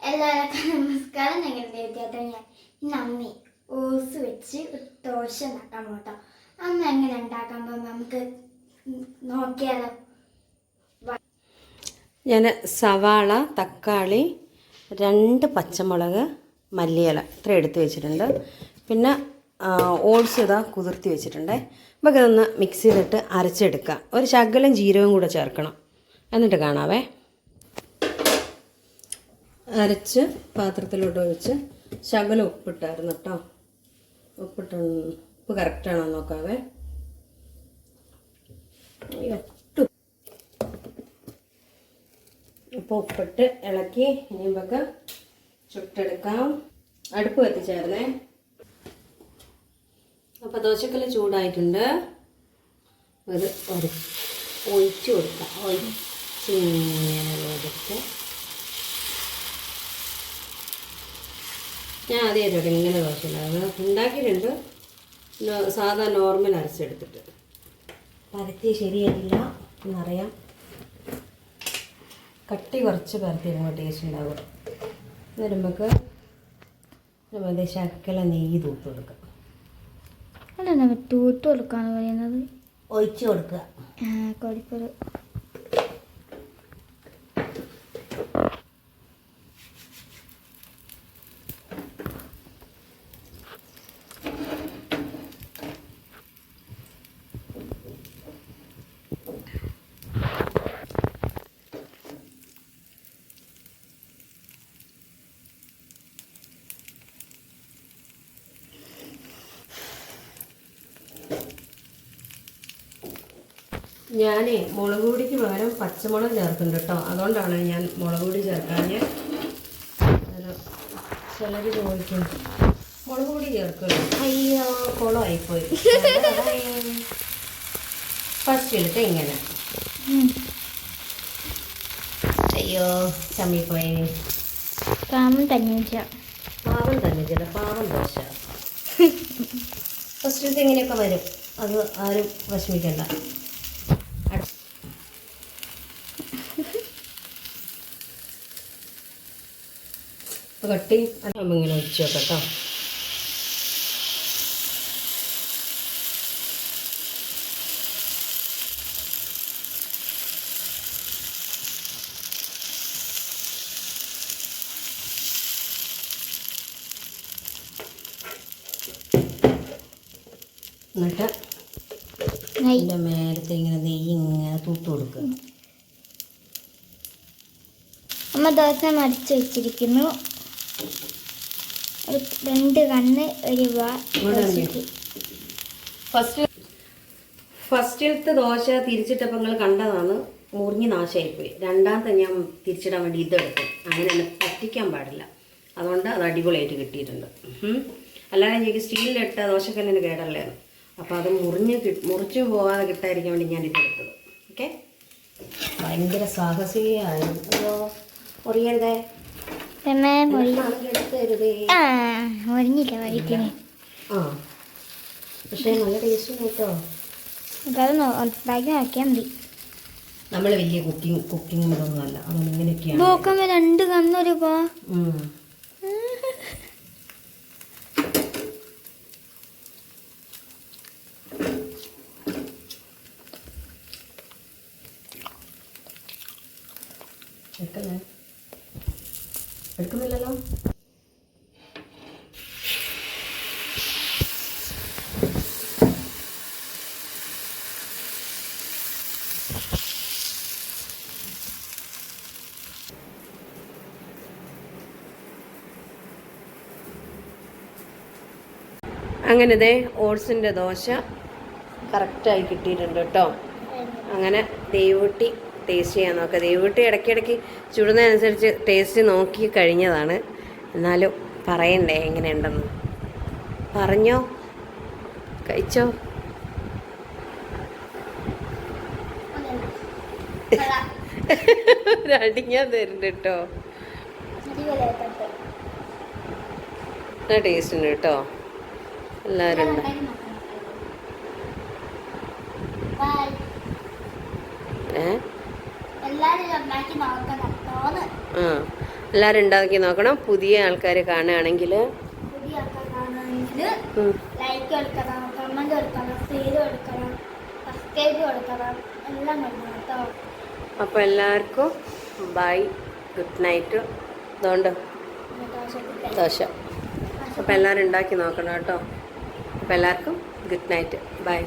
എല്ലാവർക്കും നമസ്കാരം. ഞങ്ങളുടെ വിദ്യാർത്ഥി ഞാൻ നന്ദി. ഓസ് വെച്ച് ദോശ ഉണ്ടാക്കാൻ പോട്ടോ അന്ന് എങ്ങനെ ഉണ്ടാക്കാൻ പോകുമ്പോൾ നമുക്ക് നോക്കിയാലോ. ഞാൻ സവാള തക്കാളി രണ്ട് പച്ചമുളക് മല്ലിയില ഇത്ര എടുത്ത് വെച്ചിട്ടുണ്ട്. പിന്നെ ഓട്സ് ഇതാ കുതിർത്തി വെച്ചിട്ടുണ്ട്. നമുക്കതൊന്ന് മിക്സിയിലിട്ട് അരച്ചെടുക്കാം. ഒരു ശകലം ജീരകം കൂടെ ചേർക്കണം. എന്നിട്ട് കാണാവേ. അരച്ച് പാത്രത്തിലോട്ട് ഒഴിച്ച് ശകലം ഉപ്പിട്ടായിരുന്നു കേട്ടോ. ഉപ്പിട്ട് ഉപ്പ് കറക്റ്റാണോ നോക്കാവേ. ഒട്ടും. ഉപ്പ് ഉപ്പിട്ട് ഇളക്കി ഇനി നമുക്ക് ചുട്ടെടുക്കാം. അടുപ്പ് കത്തിച്ചായിരുന്നേ. അപ്പോൾ ദോശക്കല്ല് ചൂടായിട്ടുണ്ട്. അത് ഒരു ഒഴിച്ചു കൊടുക്കാം. ഒഴിച്ച് ഇങ്ങനെ എടുത്ത് ഞാൻ ആദ്യമായിട്ടോട്ടെ ഇങ്ങനെ ദോശ ഉണ്ടാകുന്നത് ഉണ്ടാക്കിയിട്ടുണ്ട്. സാധാ നോർമൽ അരച്ചെടുത്തിട്ട്. പരത്തി ശരിയായില്ല എന്നറിയാം. കട്ടി കുറച്ച് പരത്തി ഇങ്ങോട്ട് ടേസ്റ്റ് ഉണ്ടാവും. എന്നിട്ട് നമുക്ക് നമ്മുടെ ശക്കല നെയ്യ് തൂത്ത് കൊടുക്കാം. അല്ല തൂത്ത് കൊടുക്കാന്ന് പറയുന്നത്? ഒഴിച്ചു കൊടുക്കുക. കോഴിക്കോട്. ഞാനേ മുളക് പൊടിക്ക് പകരം പച്ചമുളക് ചേർക്കുന്നുണ്ട് കേട്ടോ. അതുകൊണ്ടാണ് ഞാൻ മുളക് പൊടി ചേർക്കാൻ ചിലർ ചോദിക്കും മുളക് പൊടി ചേർക്കുന്നു അയ്യോ കുളമായിപ്പോയി ഫസ്റ്റ് എടുത്ത് ഇങ്ങനെ. അയ്യോ ചമ്മിപ്പോയി. പാവം തന്നെ പാവം തന്നെ ചില പാവം ദോശ. ഫസ്റ്റിലത്തെ ഇങ്ങനെയൊക്കെ വരും. അത് ആരും വിഷമിക്കണ്ട. കട്ടി. ഇങ്ങനെ ഒഴിച്ചു വെക്കട്ടോ. എന്നിട്ട് അതിന്റെ മേലത്തെ ഇങ്ങനെ നെയ്യ് ഇങ്ങനെ തൂത്ത് കൊടുക്കുക. അമ്മ ദോശ മറിച്ച് വെച്ചിരിക്കുന്നു. രണ്ട് കണ്ണ് ഒരു ഫസ്റ്റ് ഫസ്റ്റിലത്തെ ദോശ തിരിച്ചിട്ടപ്പോൾ നിങ്ങൾ കണ്ടതാണ് മുറിഞ്ഞ് നാശമായിപ്പോയി രണ്ടാമത്തെ ഞാൻ തിരിച്ചിടാൻ വേണ്ടി ഇതെടുത്തു. അങ്ങനെ പറ്റിക്കാൻ പാടില്ല. അതുകൊണ്ട് അത് അടിപൊളിയായിട്ട് കിട്ടിയിട്ടുണ്ട്. അല്ലാതെ എനിക്ക് സ്റ്റീലിലിട്ട ദോശക്കല്ലിന് കേടല്ലേ അപ്പോൾ അത് മുറിഞ്ഞ് മുറിച്ചു പോകാതെ കിട്ടാതിരിക്കാൻ വേണ്ടി ഞാൻ ഇതെടുത്തത്. ഓക്കെ? ഭയങ്കര സാഹസികയായിരുന്നു. അയ്യോ മുറിയരുതേ. വഴിക്കണേ ആ പക്ഷേ നല്ല ടേസ്റ്റ് കേട്ടോ. നോ- ഉണ്ടാക്കി മതി. നമ്മൾ വലിയ കുക്കിംഗ് കുക്കിംഗ് ഇതൊന്നും അല്ല. അതുകൊണ്ട് ഇങ്ങനെയൊക്കെയാണ്. നോക്കുമ്പോ രണ്ട് കന്നൊരു പോ. ഉം. എടുക്കുന്നില്ലല്ലോ. അങ്ങനെ ദേ ഓട്സിന്റെ ദോശ കറക്റ്റായി കിട്ടിയിട്ടുണ്ട് കേട്ടോ. അങ്ങനെ ദൈവൂട്ടി ടേസ്റ്റ് ചെയ്യാൻ നോക്കുക. ദൈവൂട്ടി ഇടയ്ക്കിടയ്ക്ക് ചുടുന്നതനുസരിച്ച് ടേസ്റ്റ് നോക്കി കഴിഞ്ഞതാണ്. എന്നാലും പറയണ്ടേ എങ്ങനെയുണ്ടെന്ന്. പറഞ്ഞോ? കഴിച്ചോ? ഒരടിഞ്ഞാൻ തരുന്നുണ്ട് കേട്ടോ. ടേസ്റ്റ് ഉണ്ട് കേട്ടോ. എല്ലാവരും ഉണ്ട് ഏ എല്ലാരും ഉണ്ടാക്കി നോക്കണം തോന്ന് ആ എല്ലാവരും ഉണ്ടാക്കി നോക്കണം. പുതിയ ആൾക്കാർ കാണുകയാണെങ്കിൽ ലൈക്ക് കൊടുക്കണം കമന്റ് കൊടുക്കണം ഷെയർ കൊടുക്കണം സബ്സ്ക്രൈബ് കൊടുക്കണം. എല്ലാം കൊടുക്കണം കേട്ടോ. അപ്പോൾ എല്ലാവർക്കും ബൈ ഗുഡ് നൈറ്റ് അതുകൊണ്ട് ദോശ. ദോശ അപ്പോൾ എല്ലാവരും ഉണ്ടാക്കി നോക്കണം കേട്ടോ. അപ്പോൾ എല്ലാവർക്കും ഗുഡ് നൈറ്റ് ബൈ